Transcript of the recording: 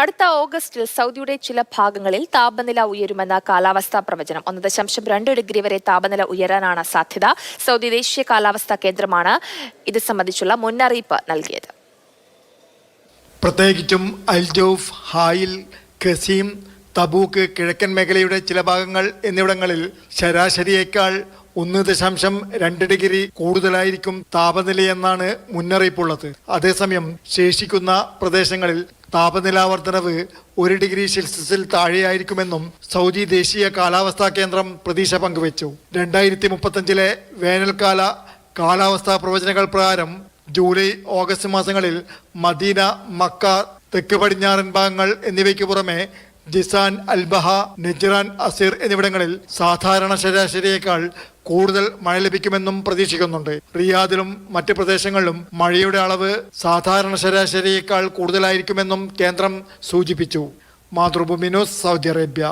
അടുത്ത ഓഗസ്റ്റിൽ സൗദിയുടെ ചില ഭാഗങ്ങളിൽ താപനില ഉയരുമെന്ന കാലാവസ്ഥാ പ്രവചനം. ഒന്ന് ദശാംശം രണ്ട് ഡിഗ്രി വരെ താപനില ഉയരാനാണ് സാധ്യത. സൗദി ദേശീയ കാലാവസ്ഥാ കേന്ദ്രമാണ് ഇത് സംബന്ധിച്ചുള്ള മുന്നറിയിപ്പ് നൽകിയത്. പ്രത്യേകിച്ചും അൽജോഫ് ഹായിൽ ഖസീം തബൂക്ക് കിഴക്കൻ മേഖലയുടെ ചില ഭാഗങ്ങൾ എന്നിവിടങ്ങളിൽ ശരാശരിയേക്കാൾ ഒന്ന് ദശാംശം രണ്ട് ഡിഗ്രി കൂടുതലായിരിക്കും താപനിലയെന്നാണ് മുന്നറിയിപ്പുള്ളത്. അതേസമയം ശേഷിക്കുന്ന പ്രദേശങ്ങളിൽ താപനില വർധനവ് ഒരു ഡിഗ്രി സെൽഷ്യസിൽ താഴെയായിരിക്കുമെന്നും സൗദി ദേശീയ കാലാവസ്ഥാ കേന്ദ്രം പ്രതീക്ഷ പങ്കുവച്ചു. രണ്ടായിരത്തി മുപ്പത്തഞ്ചിലെ വേനൽക്കാല കാലാവസ്ഥാ പ്രവചനങ്ങൾ പ്രകാരം ജൂലൈ ഓഗസ്റ്റ് മാസങ്ങളിൽ മദീന മക്ക തെക്ക് പടിഞ്ഞാറൻ ഭാഗങ്ങൾ എന്നിവയ്ക്ക് പുറമെ ജിസാൻ അൽബഹ നെജ്റാൻ അസീർ എന്നിവിടങ്ങളിൽ സാധാരണ ശരാശരിയേക്കാൾ കൂടുതൽ മഴ ലഭിക്കുമെന്നും പ്രതീക്ഷിക്കുന്നുണ്ട്. റിയാദിലും മറ്റ് പ്രദേശങ്ങളിലും മഴയുടെ അളവ് സാധാരണ ശരാശരിയേക്കാൾ കൂടുതലായിരിക്കുമെന്നും കേന്ദ്രം സൂചിപ്പിച്ചു. Mathrubhumi news Saudi Arabia.